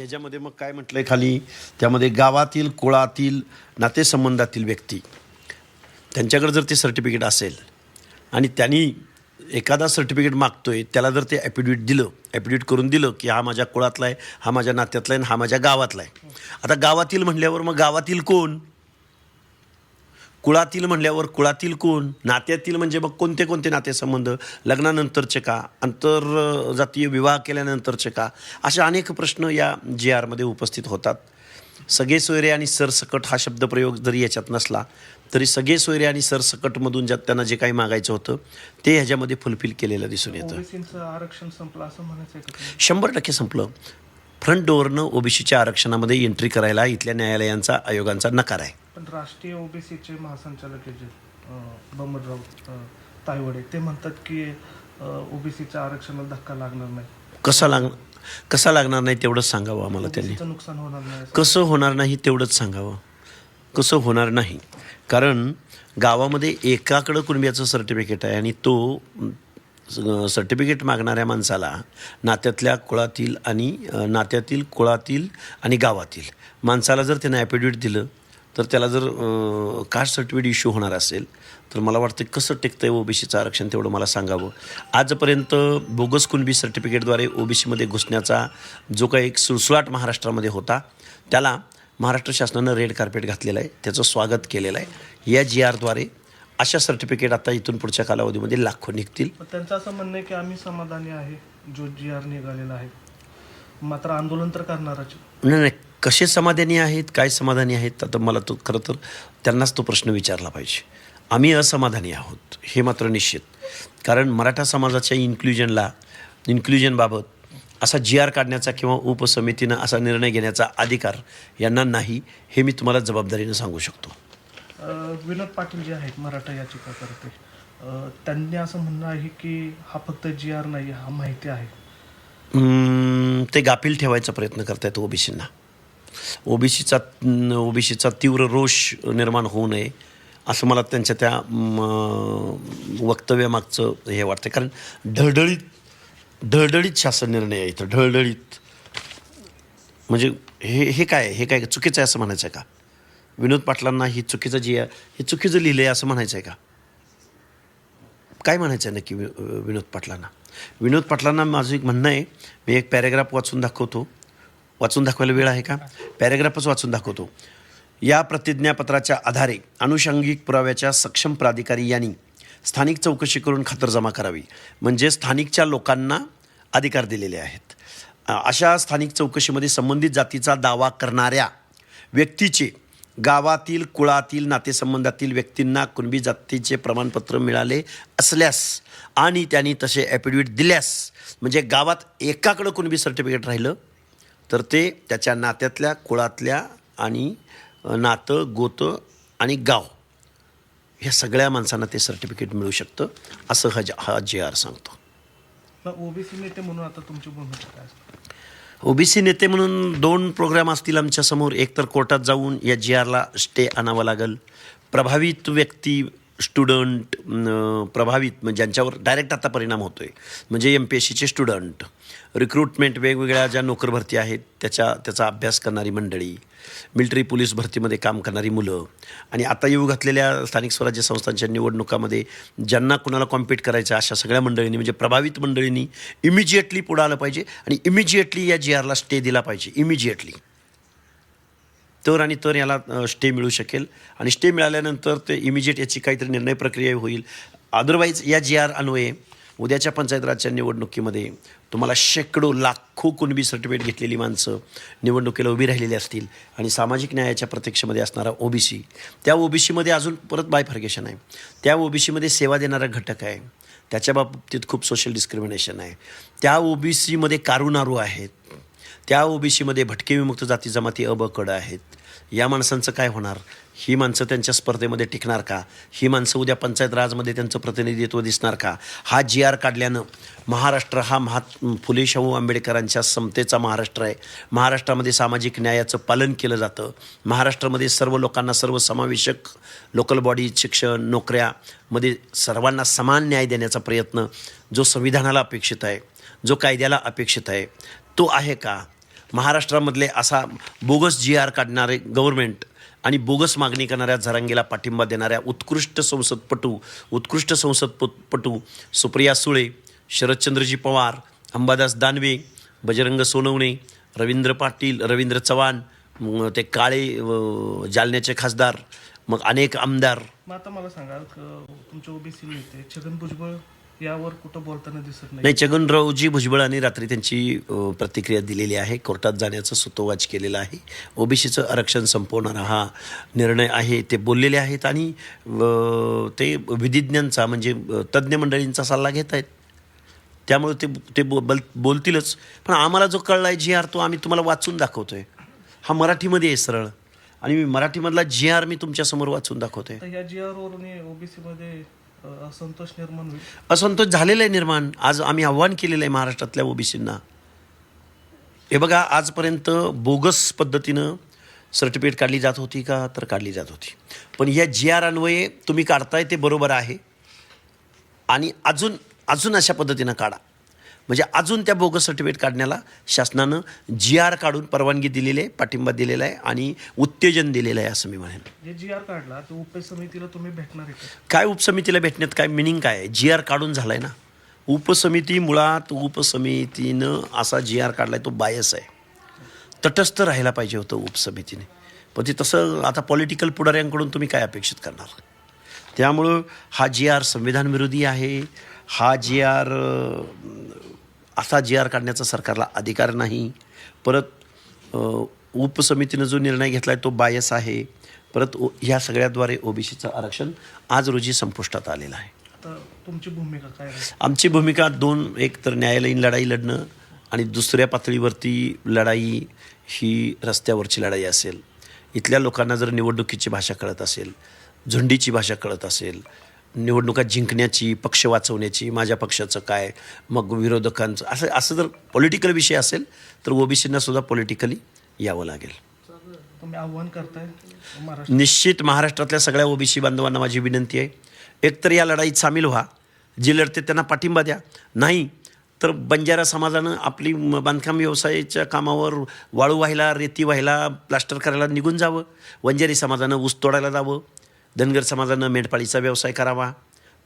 याच्यामध्ये मग काय म्हटलंय खाली? त्यामध्ये गावातील कुळातील नातेसंबंधातील व्यक्ती. त्यांच्याकडे जर ते सर्टिफिकेट असेल आणि त्यांनी एखादा सर्टिफिकेट मागतोय त्याला जर ते ॲफिडेविट दिलं ॲफिडेविट करून दिलं की हा माझ्या कुळातला आहे हा माझ्या नात्यातला आहे आणि हा माझ्या गावातला आहे. आता गावातील म्हणल्यावर मग गावातील कोण? कुळातील म्हणल्यावर कुळातील कोण? नात्यातील म्हणजे मग कोणते कोणते नातेसंबंध लग्नानंतरचे का? आंतरजातीय विवाह केल्यानंतरचे का? असे अनेक प्रश्न या जी आरमध्ये उपस्थित होतात. सगळे सोयरे आणि सरसकट हा शब्दप्रयोग जरी याच्यात नसला तरी सगळे सोयरे आणि सरसकटमधून ज्यात त्यांना जे काही मागायचं होतं ते ह्याच्यामध्ये फुलफिल केलेलं दिसून येतं. आरक्षण संपलं असं म्हणायचं? शंभर टक्के संपलं. फ्रंट डोअरनं ओबीसीच्या आरक्षणामध्ये एंट्री करायला इथल्या न्यायालयांचा आयोगांचा नकार आहे. पण राष्ट्रीय ओबीसीचे महासंचालक आहे जे बमनराव तायवडे ते म्हणतात की ओबीसीच्या आरक्षणाला धक्का लागणार नाही. कसा लाग कसा लागणार नाही तेवढंच सांगावं आम्हाला त्यांनी. नुकसान होणार नाही. कसं होणार नाही तेवढंच सांगावं. कसं होणार नाही. कारण गावामध्ये एकाकडं कुणब्याचं सर्टिफिकेट आहे आणि तो सर्टिफिकेट मागणाऱ्या माणसाला नात्यातल्या कुळातील आणि नात्यातील कुळातील आणि गावातील. माणसाला जर त्यानं ॲफिडेविट दिलं तर त्याला जर कास्ट सर्टिफिकेट इश्यू होणार असेल तर मला वाटतं कसं टेकतं आहे ओबीसीचं आरक्षण तेवढं मला सांगावं. आजपर्यंत बोगस कुणबी सर्टिफिकेटद्वारे ओबीसीमध्ये घुसण्याचा जो काही एक सुळसुळाट महाराष्ट्रामध्ये होता त्याला महाराष्ट्र शासनानं रेड कार्पेट घातलेलं आहे त्याचं स्वागत केलेलं आहे. या जी आरद्वारे अशा सर्टिफिकेट आता इथून पुढच्या कालावधीमध्ये लाखो निघतील. त्यांचं असं म्हणणं आहे की आम्ही समाधानी आहे जो जी आर निघालेला आहे. मात्र आंदोलन तर करणारच. नाही नाही कसे समाधानी आहेत काय समाधानी आहेत आता मला तो खरं तर त्यांनाच तो प्रश्न विचारला पाहिजे. आम्ही असमाधानी आहोत हे मात्र निश्चित. कारण मराठा समाजाच्या इन्क्ल्युजनला इन्क्ल्युजनबाबत असा जी आर काढण्याचा किंवा उपसमितीनं असा निर्णय घेण्याचा अधिकार यांना नाही हे मी तुम्हाला जबाबदारीनं सांगू शकतो. विनोद पाटील जे आहेत मराठा याचिकाकर्ते त्यांनी असं म्हणणं आहे की हा फक्त जी आर नाही हा माहिती आहे. ते गाफील ठेवायचा प्रयत्न करतायत ओबीसींना. ओबीसीचा ओबीसीचा तीव्र रोष निर्माण होऊ नये असं मला त्यांच्या त्या वक्तव्यामागचं हे वाटतं कारण ढळढळीत ढळढळीत शासन निर्णय आहे इथं. ढळढळीत. म्हणजे हे हे काय हे काय चुकीचं आहे असं म्हणायचं आहे का? विनोद पाटलांना ही चुकीचं जी आहे हे चुकीचं लिहिलं आहे असं म्हणायचं आहे का? काय म्हणायचं आहे नक्की वि- विनोद पाटलांना? विनोद पाटलांना माझं एक म्हणणं आहे मी एक पॅरेग्राफ वाचून दाखवतो. वाचून दाखवायला वेळ आहे का? पॅरेग्राफच वाचून दाखवतो. या प्रतिज्ञापत्राच्या आधारे अनुषंगिक पुराव्याच्या सक्षम प्राधिकारी यांनी स्थानिक चौकशी करून खातरजमा करावी. म्हणजे स्थानिकच्या लोकांना अधिकार दिलेले आहेत. अशा स्थानिक चौकशीमध्ये संबंधित जातीचा दावा करणाऱ्या व्यक्तीचे गावातील कुळातील नातेसंबंधातील व्यक्तींना कुणबी जातीचे प्रमाणपत्र मिळाले असल्यास आणि त्यांनी तसे ॲफिडेविट दिल्यास म्हणजे गावात एकाकडं कुणबी सर्टिफिकेट राहिलं तर ते त्याच्या नात्यातल्या कुळातल्या आणि नातं गोतं आणि गाव ह्या सगळ्या माणसांना ते सर्टिफिकेट मिळू शकतं असं हा ज- हा जे आर सांगतो. ओबीसी नेते म्हणून आता तुमची भूमिका काय ओबीसी नेते म्हणून दोन प्रोग्राम असतील आमच्यासमोर. एक तर कोर्टात जाऊन या जी आरला स्टे आणावा लागेल. प्रभावित व्यक्ती स्टुडंट प्रभावित म्हणजे ज्यांच्यावर डायरेक्ट आता परिणाम होतो आहे म्हणजे एम पी एस सीचे स्टुडंट रिक्रुटमेंट वेगवेगळ्या ज्या नोकर भरती आहेत त्याच्या त्याचा अभ्यास करणारी मंडळी मिलिटरी पोलीस भरतीमध्ये काम करणारी मुलं आणि आता येऊ घातलेल्या स्थानिक स्वराज्य संस्थांच्या निवडणुकामध्ये ज्यांना कुणाला कॉम्पीट करायचं अशा सगळ्या मंडळींनी म्हणजे प्रभावित मंडळींनी इमिजिएटली पुढं आलं पाहिजे आणि इमिजिएटली या जी आरला स्टे दिला पाहिजे इमिजिएटली तर आणि तर याला स्टे मिळू शकेल. आणि स्टे मिळाल्यानंतर ते इमिजिएट याची काहीतरी निर्णय प्रक्रिया होईल. अदरवाईज या जी आर अन्वये उद्याच्या पंचायत राजच्या निवडणुकीमध्ये तुम्हाला शेकडो लाखो कुणबी सर्टिफिकेट घेतलेली माणसं निवडणुकीला उभी राहिलेली असतील. आणि सामाजिक न्यायाच्या प्रतीक्षेमध्ये असणारा ओबीसी त्या ओबीसीमध्ये अजून परत बायफर्गेशन आहे. त्या ओबीसीमध्ये सेवा देणारा घटक आहे. त्याच्या बाबतीत खूप सोशल डिस्क्रिमिनेशन आहे. त्या ओबीसीमध्ये कारुनारू आहेत. त्या ओबीसीमध्ये भटके विमुक्त जाती जमाती अबकड आहेत. या माणसांचं काय होणार? ही माणसं त्यांच्या स्पर्धेमध्ये टिकणार का? ही माणसं उद्या पंचायत राजमध्ये त्यांचं प्रतिनिधित्व दिसणार का? हा जी आर काढल्यानं महाराष्ट्र हा महा फुले शाहू आंबेडकरांच्या समतेचा महाराष्ट्र आहे. महाराष्ट्रामध्ये सामाजिक न्यायाचं पालन केलं जातं. महाराष्ट्रामध्ये सर्व लोकांना सर्व समावेशक लोकल बॉडी शिक्षण नोकऱ्यामध्ये सर्वांना समान न्याय देण्याचा प्रयत्न जो संविधानाला अपेक्षित आहे जो कायद्याला अपेक्षित आहे तो आहे का? महाराष्ट्रामधले असा बोगस जी आर काढणारे गव्हर्मेंट आणि बोगस मागणी करणाऱ्या झरांगीला पाठिंबा देणाऱ्या उत्कृष्ट संसदपटू उत्कृष्ट संसदपटू सुप्रिया सुळे शरदचंद्रजी पवार अंबादास दानवे बजरंग सोनवणे रवींद्र पाटील रवींद्र चव्हाण ते काळे जालन्याचे खासदार मग अनेक आमदार. मग आता मला सांगा तुमचे ओबीसी नेते छगन भुजबळ यावर कुठं बोलताना दिसत नाही. नाही छगनरावजी भुजबळांनी रात्री त्यांची अ, प्रतिक्रिया दिलेली आहे. कोर्टात जाण्याचं सुतोवाच केलेलं आहे. ओबीसीचं आरक्षण संपवणारा हा निर्णय आहे ते बोललेले आहेत आणि अ, ते विधिज्ञांचा म्हणजे अ, तज्ज्ञ मंडळींचा सल्ला घेत आहेत. त्यामुळे ते ते बो- बल बोलतीलच. पण आम्हाला जो कळला आहे जी आर तो आम्ही तुम्हाला वाचून दाखवतोय. हा मराठीमध्ये आहे सरळ. आणि मी मराठीमधला जी आर मी तुमच्यासमोर वाचून दाखवतोय. तर या जी आर वरून ओबीसी मध्ये अ, असंतोष निर्माण होईल. असंतोष झालेला आहे निर्माण. आज आम्ही आव्हान केलेलं आहे महाराष्ट्रातल्या ओबीसींना. हे बघा आजपर्यंत बोगस पद्धतीनं सर्टिफिकेट काढली जात होती का तर काढली जात होती. पण या जी आर अन्वये तुम्ही काढताय ते बरोबर आहे. आणि अजून अजून अशा पद्धतीनं काढा. म्हणजे अजून त्या बोगस सर्टिफिकेट काढण्याला शासनानं जी आर काढून परवानगी दिलेली आहे पाठिंबा दिलेला आहे आणि उत्तेजन दिलेलं आहे असं मी म्हणेन. जे आर काढला ते तुम्ही भेटणार आहे काय उपसमितीला भेटण्यात काय मिनिंग काय आहे? जी आर काढून झालाय ना. उपसमिती मुळात उपसमितीनं असा जी आर काढलाय तो बायस आहे. तटस्थ राहायला पाहिजे होतं उपसमितीने. पण ते तसं आता पॉलिटिकल पुढाऱ्यांकडून तुम्ही काय अपेक्षित करणार? त्यामुळं हा जी आर संविधानविरोधी आहे हा जी आर असा जी आर काढण्याचा सरकारला अधिकार नाही. परत उपसमितीनं जो निर्णय घेतला आहे तो बायस आहे. परत ओ ह्या सगळ्याद्वारे ओबीसीचं आरक्षण आज रोजी संपुष्टात आलेलं आहे. आता तुमची भूमिका काय आमची भूमिका दोन एक तर न्यायालयीन लढाई लढणं आणि दुसऱ्या पातळीवरती लढाई ही रस्त्यावरची लढाई असेल. इथल्या लोकांना जर निवडणुकीची भाषा कळत असेल झुंडीची भाषा कळत असेल निवडणुका जिंकण्याची पक्ष वाचवण्याची माझ्या पक्षाचं काय मग विरोधकांचं असं असं जर पॉलिटिकल विषय असेल तर ओबीसींना सुद्धा पॉलिटिकली यावं लागेल. आव्हान करताय निश्चित महाराष्ट्रातल्या सगळ्या ओबीसी बांधवांना माझी विनंती आहे. एकतर या लढाईत सामील व्हा. जे लढते त्यांना पाठिंबा द्या. नाही तर बंजारा समाजानं आपली बांधकाम व्यवसायाच्या कामावर वाळू व्हायला रेती व्हायला प्लास्टर करायला निघून जावं. वंजारी समाजानं ऊस तोडायला जावं. धनगर समाजानं मेंढपाळीचा व्यवसाय करावा.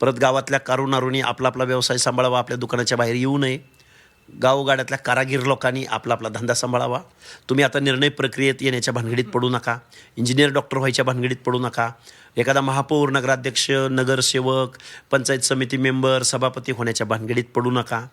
परत गावातल्या कारुणारुणी आपला आपला व्यवसाय सांभाळावा आपल्या दुकानाच्या बाहेर येऊ नये. गावोगाड्यातल्या कारागीर लोकांनी आपला आपला धंदा सांभाळावा. तुम्ही आता निर्णय प्रक्रियेत येण्याच्या भानगडीत पडू नका. इंजिनियर डॉक्टर व्हायच्या भानगडीत पडू नका. एखादा महापौर नगराध्यक्ष नगरसेवक पंचायत समिती मेंबर सभापती होण्याच्या भानगडीत पडू नका.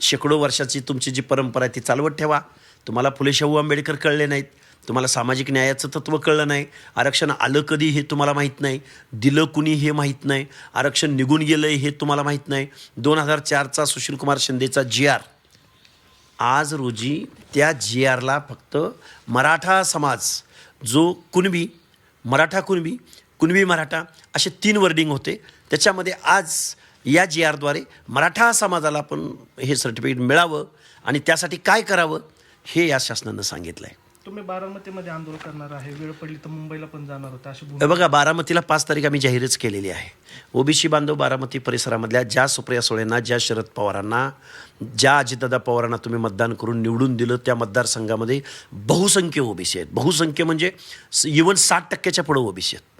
शेकडो वर्षाची तुमची जी परंपरा आहे ती चालवत ठेवा. तुम्हाला फुले शाहू आंबेडकर कळले नाहीत. तुम्हाला सामाजिक न्यायाचं तत्त्व कळलं नाही. आरक्षण आलं कधी हे तुम्हाला माहीत नाही. दिलं कुणी हे माहीत नाही. आरक्षण निघून गेलं हे तुम्हाला माहीत नाही. दोन हजार चारचा सुशीलकुमार शिंदेचा जी आर. आज रोजी त्या जी आरला फक्त मराठा समाज जो कुणबी मराठा कुणबी कुणबी मराठा असे तीन वर्डिंग होते. त्याच्यामध्ये आज या जी आरद्वारे मराठा समाजाला पण हे सर्टिफिकेट मिळावं आणि त्यासाठी काय करावं हे या शासनानं सांगितलं आहे तुम्ही बारामतीमध्ये आंदोलन करणार आहे. वेळ पडली तर मुंबईला पण जाणार होता अशी भूमिका. बघा बारामतीला पाच तारीख आम्ही जाहीरच केलेली आहे. ओबीसी बांधव बारामती परिसरामधल्या ज्या सुप्रिया सुळेंना ज्या शरद पवारांना ज्या अजितदादा पवारांना तुम्ही मतदान करून निवडून दिलं त्या मतदारसंघामध्ये बहुसंख्य ओबीसी आहेत. बहुसंख्य म्हणजे इवन साठ टक्क्याच्या पुढं ओबीसी आहेत.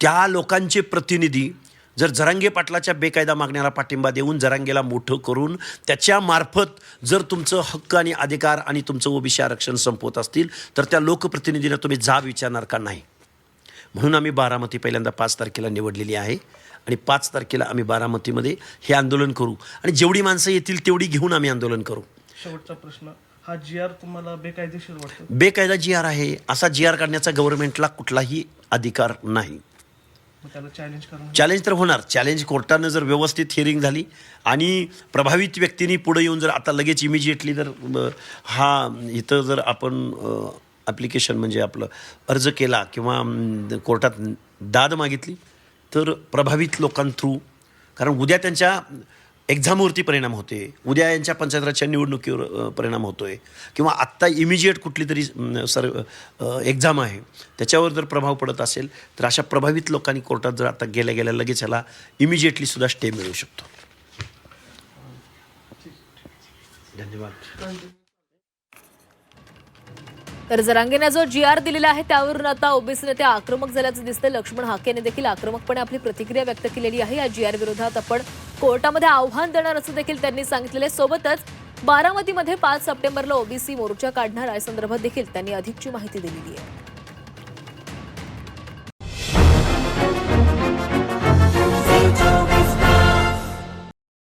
त्या लोकांचे प्रतिनिधी जर जरांगे पाटलाच्या बेकायदा मागण्याला पाठिंबा देऊन जरांगेला मोठं करून त्याच्यामार्फत जर तुमचं हक्क आणि अधिकार आणि तुमचं ओबीसी आरक्षण संपवत असतील तर त्या लोकप्रतिनिधींना तुम्ही जाब विचारणार का नाही? म्हणून आम्ही बारामती पहिल्यांदा पाच तारखेला निवडलेली आहे आणि पाच तारखेला आम्ही बारामतीमध्ये हे आंदोलन करू. आणि जेवढी माणसं येतील तेवढी घेऊन आम्ही आंदोलन करू. शेवटचा प्रश्न हा जी आर तुम्हाला बेकायदेशीर वाटतो? बेकायदा जी आर आहे असा जी आर काढण्याचा गव्हर्नमेंटला कुठलाही अधिकार नाही. चॅलेंज तर होणार. चॅलेंज कोर्टानं जर व्यवस्थित हिअरिंग झाली आणि प्रभावित व्यक्तींनी पुढे येऊन जर आता लगेच इमिजिएटली जर हा इथं जर आपण ॲप्लिकेशन म्हणजे आपलं अर्ज केला किंवा कोर्टात दाद मागितली तर प्रभावित लोकां थ्रू कारण उद्या त्यांच्या एक्झामवरती परिणाम होते. उद्या यांच्या पंचायत राजच्या निवडणुकीवर परिणाम होतोय. किंवा आत्ता इमिजिएट कुठली तरी सर एक्झाम आहे. त्याच्यावर जर प्रभाव पडत असेल तर अशा प्रभावित लोकांनी कोर्टात जर आता गेल्या गेल्या लगेच ह्याला इमिजिएटली सुद्धा स्टे मिळू शकतो. धन्यवाद. तर जरांगेने जो जी आर दिलेला आहे त्यावरून आता ओबीसी नेते आक्रमक झाल्याचं दिसतं लक्ष्मण हाकेने देखील आक्रमकपणे आपली प्रतिक्रिया व्यक्त केलेली आहे. या जी आर विरोधात आपण कोर्टामध्ये आव्हान देणार असं देखील त्यांनी सांगितलेलं आहे. सोबतच बारामतीमध्ये पाच सप्टेंबरला ओबीसी मोर्चा काढणार आहे संदर्भात देखील त्यांनी अधिकची माहिती दिलेली आहे.